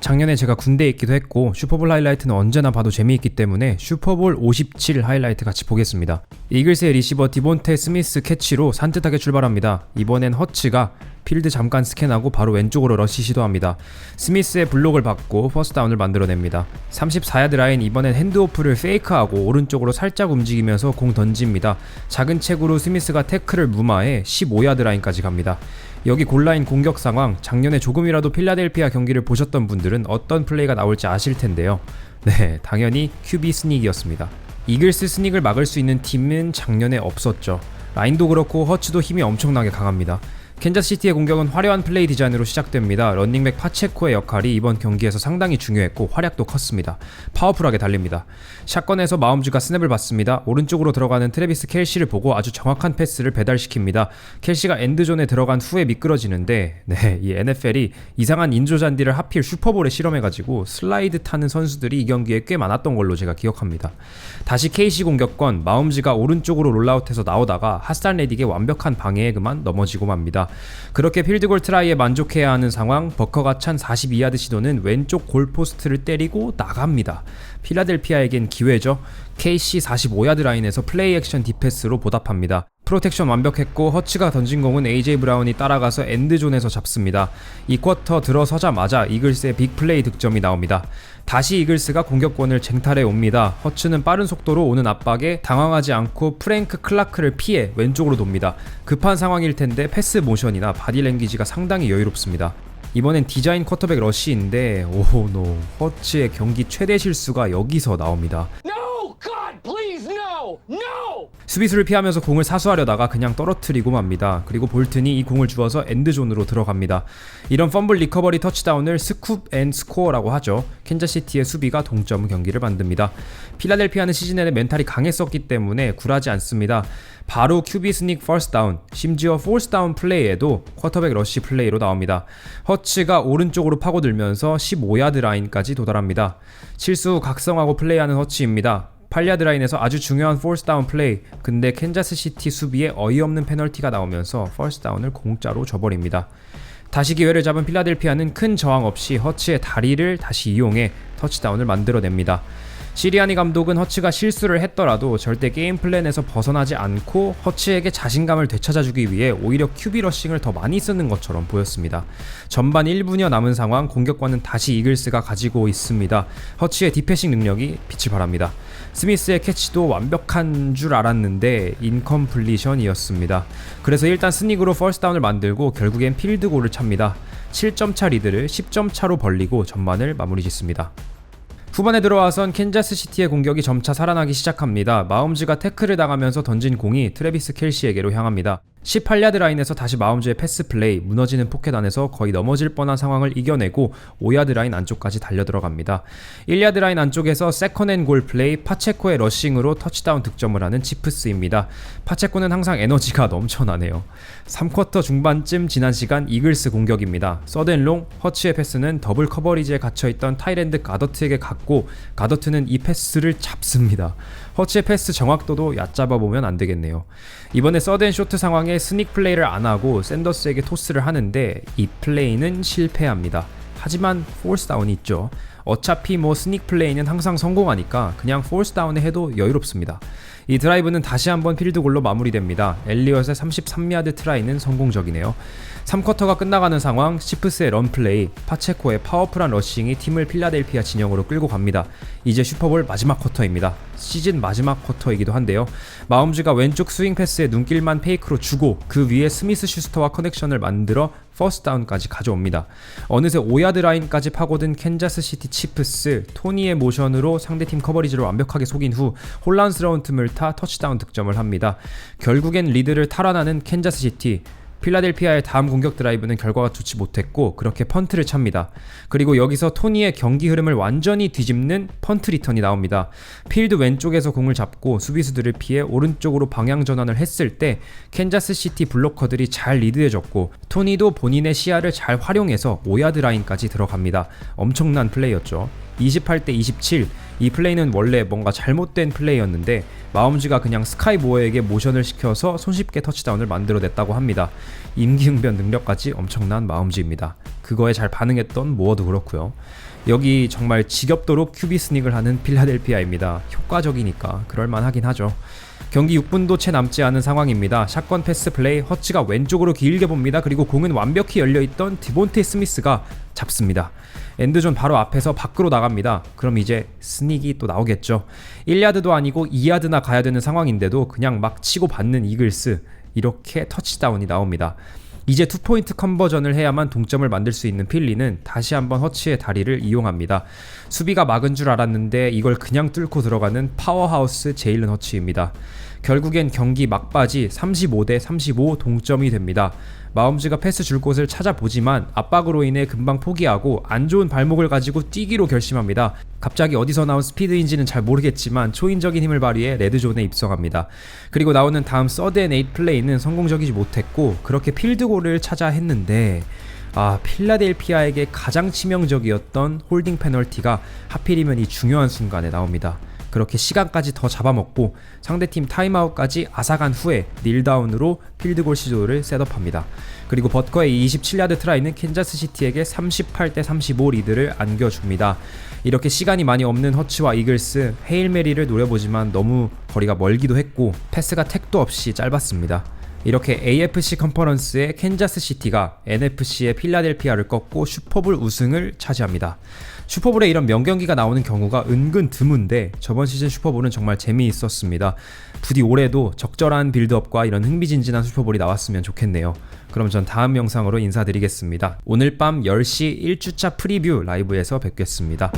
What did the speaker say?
작년에 제가 군대에 있기도 했고 슈퍼볼 하이라이트는 언제나 봐도 재미있기 때문에 슈퍼볼 57 하이라이트 같이 보겠습니다. 이글스의 리시버 디본테 스미스 캐치로 산뜻하게 출발합니다. 이번엔 허츠가 필드 잠깐 스캔하고 바로 왼쪽으로 러시 시도합니다. 스미스의 블록을 받고 퍼스트 다운을 만들어냅니다. 34야드 라인 이번엔 핸드오프를 페이크하고 오른쪽으로 살짝 움직이면서 공 던집니다. 작은 책으로 스미스가 태클을 무마해 15야드 라인까지 갑니다. 여기 골라인 공격 상황 작년에 조금이라도 필라델피아 경기를 보셨던 분들은 어떤 플레이가 나올지 아실 텐데요. 네, 당연히 QB 스닉이었습니다. 이글스 스닉을 막을 수 있는 팀은 작년에 없었죠. 라인도 그렇고 허츠도 힘이 엄청나게 강합니다. 캔자스시티의 공격은 화려한 플레이 디자인으로 시작됩니다. 런닝백 파체코의 역할이 이번 경기에서 상당히 중요했고 활약도 컸습니다. 파워풀하게 달립니다. 샷건에서 마음주가 스냅을 받습니다. 오른쪽으로 들어가는 트레비스 켈시를 보고 아주 정확한 패스를 배달시킵니다. 켈시가 엔드존에 들어간 후에 미끄러지는데 네, 이 NFL이 이상한 인조 잔디를 하필 슈퍼볼에 실험해가지고 슬라이드 타는 선수들이 이 경기에 꽤 많았던 걸로 제가 기억합니다. 다시 KC 공격권 마음지가 오른쪽으로 롤아웃해서 나오다가 하스탄 레딕의 완벽한 방해에 그만 넘어지고 맙니다. 그렇게 필드골 트라이에 만족해야 하는 상황 버커가 찬 42야드 시도는 왼쪽 골포스트를 때리고 나갑니다. 필라델피아에겐 기회죠. KC 45야드 라인에서 플레이 액션 디패스로 보답합니다. 프로텍션 완벽했고 허츠가 던진 공은 AJ 브라운이 따라가서 엔드존에서 잡습니다. 이 쿼터 들어서자마자 이글스의 빅플레이 득점이 나옵니다. 다시 이글스가 공격권을 쟁탈해 옵니다. 허츠는 빠른 속도로 오는 압박에 당황하지 않고 프랭크 클라크를 피해 왼쪽으로 돕니다. 급한 상황일 텐데 패스 모션이나 바디 랭귀지가 상당히 여유롭습니다. 이번엔 디자인 쿼터백 러쉬인데 오노 허츠의 경기 최대 실수가 여기서 나옵니다. No! God, please, no! No! 수비수를 피하면서 공을 사수하려다가 그냥 떨어뜨리고 맙니다. 그리고 볼튼이 이 공을 주워서 엔드존으로 들어갑니다. 이런 펌블 리커버리 터치다운을 스쿱 앤 스코어라고 하죠. 캔자시티의 수비가 동점 경기를 만듭니다. 필라델피아는 시즌 내내 멘탈이 강했었기 때문에 굴하지 않습니다. 바로 QB 스닉 퍼스트 다운, 심지어 포스 다운 플레이에도 쿼터백 러쉬 플레이로 나옵니다. 허츠가 오른쪽으로 파고들면서 15야드 라인까지 도달합니다. 실수 각성하고 플레이하는 허츠입니다. 8야드 라인에서 아주 중요한 포스 다운 플레이 근데 캔자스 시티 수비에 어이없는 페널티가 나오면서 퍼스트 다운을 공짜로 줘버립니다. 다시 기회를 잡은 필라델피아는 큰 저항 없이 허츠의 다리를 다시 이용해 터치다운을 만들어냅니다. 시리아니 감독은 허츠가 실수를 했더라도 절대 게임 플랜에서 벗어나지 않고 허츠에게 자신감을 되찾아주기 위해 오히려 QB 러싱을 더 많이 쓰는 것처럼 보였습니다. 전반 1분여 남은 상황 공격권은 다시 이글스가 가지고 있습니다. 허츠의 디패싱 능력이 빛을 발합니다. 스미스의 캐치도 완벽한 줄 알았는데 인컴플리션이었습니다. 그래서 일단 스닉으로 퍼스트 다운을 만들고 결국엔 필드골을 찹니다. 7점 차 리드를 10점 차로 벌리고 전반을 마무리 짓습니다. 후반에 들어와선 캔자스 시티의 공격이 점차 살아나기 시작합니다. 마음즈가 태클을 당하면서 던진 공이 트레비스 켈시에게로 향합니다. 18야드 라인에서 다시 마음즈의 패스 플레이, 무너지는 포켓 안에서 거의 넘어질 뻔한 상황을 이겨내고 5야드 라인 안쪽까지 달려 들어갑니다. 1야드 라인 안쪽에서 세컨앤 골 플레이, 파체코의 러싱으로 터치다운 득점을 하는 치프스입니다. 파체코는 항상 에너지가 넘쳐나네요. 3쿼터 중반쯤 지난 시간 이글스 공격입니다. 서든롱, 허츠의 패스는 더블 커버리지에 갇혀있던 타이랜드 가더트에게 갔고 가더트는 이 패스를 잡습니다. 허츠의 패스 정확도도 얕잡아 보면 안 되겠네요. 이번에 서든 쇼트 상황에 스닉 플레이를 안 하고 샌더스에게 토스를 하는데 이 플레이는 실패합니다. 하지만 포스 다운이 있죠. 어차피 뭐 스닉 플레이는 항상 성공하니까 그냥 포스 다운에 해도 여유롭습니다. 이 드라이브는 다시 한번 필드골로 마무리됩니다. 엘리엇의 33야드 트라이는 성공적이네요. 3쿼터가 끝나가는 상황, 시프스의 런플레이, 파체코의 파워풀한 러싱이 팀을 필라델피아 진영으로 끌고 갑니다. 이제 슈퍼볼 마지막 쿼터입니다. 시즌 마지막 쿼터이기도 한데요. 마음즈가 왼쪽 스윙 패스에 눈길만 페이크로 주고 그 위에 스미스 슈스터와 커넥션을 만들어 퍼스트 다운까지 가져옵니다. 어느새 5야드 라인까지 파고든 캔자스 시티 치프스, 토니의 모션으로 상대팀 커버리지를 완벽하게 속인 후 혼란스러운 틈을 타 터치다운 득점을 합니다. 결국엔 리드를 탈환하는 캔자스 시티, 필라델피아의 다음 공격 드라이브는 결과가 좋지 못했고 그렇게 펀트를 찹니다. 그리고 여기서 토니의 경기 흐름을 완전히 뒤집는 펀트 리턴이 나옵니다. 필드 왼쪽에서 공을 잡고 수비수들을 피해 오른쪽으로 방향 전환을 했을 때 캔자스 시티 블로커들이 잘 리드해줬고 토니도 본인의 시야를 잘 활용해서 5야드 라인까지 들어갑니다. 엄청난 플레이였죠. 28대 27. 이 플레이는 원래 뭔가 잘못된 플레이였는데 마움즈가 그냥 스카이 모어에게 모션을 시켜서 손쉽게 터치다운을 만들어냈다고 합니다. 임기응변 능력까지 엄청난 마움즈입니다. 그거에 잘 반응했던 모어도 그렇고요. 여기 정말 지겹도록 큐비 스닉을 하는 필라델피아입니다. 효과적이니까 그럴만 하긴 하죠. 경기 6분도 채 남지 않은 상황입니다. 샷건 패스 플레이 허츠가 왼쪽으로 길게 봅니다. 그리고 공은 완벽히 열려있던 디본테 스미스가 잡습니다. 엔드존 바로 앞에서 밖으로 나갑니다. 그럼 이제 스닉이 또 나오겠죠. 1야드도 아니고 2야드나 가야 되는 상황인데도 그냥 막 치고 받는 이글스 이렇게 터치다운이 나옵니다. 이제 투포인트 컨버전을 해야만 동점을 만들 수 있는 필리는 다시 한번 허치의 다리를 이용합니다. 수비가 막은 줄 알았는데 이걸 그냥 뚫고 들어가는 파워하우스 제일른 허치입니다. 결국엔 경기 막바지 35대 35 동점이 됩니다. 마움즈가 패스 줄 곳을 찾아보지만 압박으로 인해 금방 포기하고 안 좋은 발목을 가지고 뛰기로 결심합니다. 갑자기 어디서 나온 스피드인지는 잘 모르겠지만 초인적인 힘을 발휘해 레드존에 입성합니다. 그리고 나오는 다음 서드 앤 에잇 플레이는 성공적이지 못했고 그렇게 필드골을 찾아 했는데 아 필라델피아에게 가장 치명적이었던 홀딩 페널티가 하필이면 이 중요한 순간에 나옵니다. 그렇게 시간까지 더 잡아먹고 상대팀 타임아웃까지 앗아간 후에 닐다운으로 필드골 시도를 셋업합니다. 그리고 버커의 27야드 트라이는 캔자스시티에게 38대 35 리드를 안겨줍니다. 이렇게 시간이 많이 없는 허츠와 이글스 헤일메리를 노려보지만 너무 거리가 멀기도 했고 패스가 택도 없이 짧았습니다. 이렇게 AFC 컨퍼런스의 캔자스 시티가 NFC의 필라델피아를 꺾고 슈퍼볼 우승을 차지합니다. 슈퍼볼에 이런 명경기가 나오는 경우가 은근 드문데 저번 시즌 슈퍼볼은 정말 재미있었습니다. 부디 올해도 적절한 빌드업과 이런 흥미진진한 슈퍼볼이 나왔으면 좋겠네요. 그럼 전 다음 영상으로 인사드리겠습니다. 오늘 밤 10시 1주차 프리뷰 라이브에서 뵙겠습니다.